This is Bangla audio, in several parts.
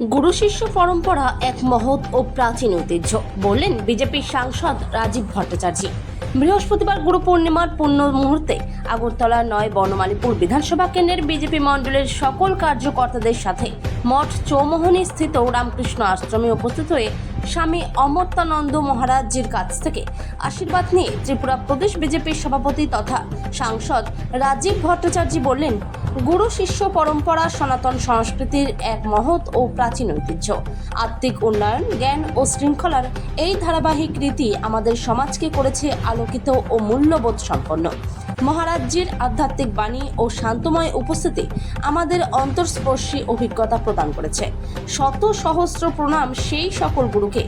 গুরু শিষ্য পরম্পরা এক মহৎ ও প্রাচীন ঐতিহ্য, বললেন বিজেপির সাংসদ রাজীব ভট্টাচার্য। বৃহস্পতিবার গুরু পূর্ণিমার পূর্ণ মুহূর্তে আগরতলা নয় বনমালীপুর বিধানসভা কেন্দ্রের বিজেপি মণ্ডলের সকল কার্যকর্তাদের সাথে মঠ চৌমোহনী স্থিত রামকৃষ্ণ আশ্রমে উপস্থিত হয়ে স্বামী অমর্তানন্দ মহারাজজির কাছ থেকে আশীর্বাদ নিয়ে ত্রিপুরা প্রদেশ বিজেপির সভাপতি তথা সাংসদ রাজীব ভট্টাচার্য বললেন গুরু শিষ্য পরম্পরা, সনাতন সংস্কৃতির এক মহৎ ও প্রাচীন ঐতিহ্য। আত্মিক উন্নয়ন, জ্ঞান ও শৃঙ্খলার এই ধারাবাহিক রীতি আমাদের সমাজকে করেছে আলোকিত ও মূল্যবোধ সম্পন্ন। মহারাজ্যের আধ্যাত্মিক বাণী ও শান্তময় উপস্থিতি আমাদের অন্তর্স্পর্শী অভিজ্ঞতা প্রদান করেছে। শত সহস্র প্রণাম সেই সকল গুরুকে,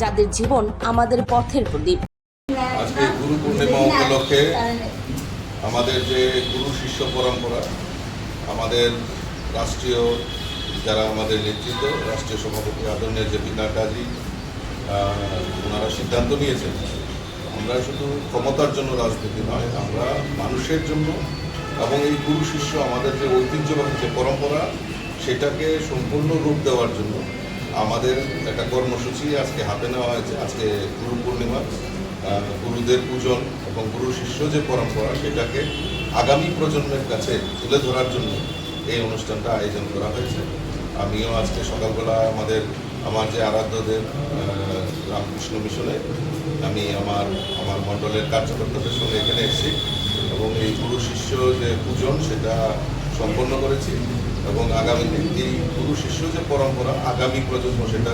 যাদের জীবন আমাদের পথের প্রদীপ। আজকে গুরু পূর্ণিমা উপলক্ষে আমাদের যে গুরু শিষ্য পরম্পরা আমাদের রাষ্ট্রীয়, যারা আমাদের নেতৃত্ব, রাষ্ট্রীয় সভাপতি আদরণীয় জে পি নাড্ডাজি ওনারা সিদ্ধান্ত নিয়েছেন। আমরা শুধু ক্ষমতার জন্য রাজনীতি নয়, আমরা মানুষের জন্য এবং এই গুরু শিষ্য আমাদের যে ঐতিহ্যবাহী যে পরম্পরা, সেটাকে সম্পূর্ণ রূপ দেওয়ার জন্য আমাদের একটা কর্মসূচি আজকে হাতে নেওয়া হয়েছে, আজকে গুরু পূর্ণিমা। গুরুদের পূজন এবং গুরু শিষ্য যে পরম্পরা সেটাকে আগামী প্রজন্মের কাছে তুলে ধরার জন্য এই অনুষ্ঠানটা আয়োজন করা হয়েছে। আমিও আজকে সকালবেলা আমাদের, আমার যে আরাধ্যদের রামকৃষ্ণ মিশনে আমি আমার আমার মণ্ডলের কার্যকর্তাদের সঙ্গে এখানে এসেছি এবং এই গুরু শিষ্য যে পূজন সেটা সম্পন্ন করেছি এবং আগামী দিন শিষ্য যে পরম্পরা আগামী প্রজন্ম সেটা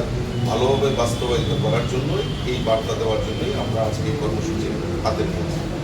ভালোভাবে বাস্তবায়িত করার জন্যই, এই বার্তা দেওয়ার জন্যই আমরা আজকে এই কর্মসূচি হাতে নিয়েছি।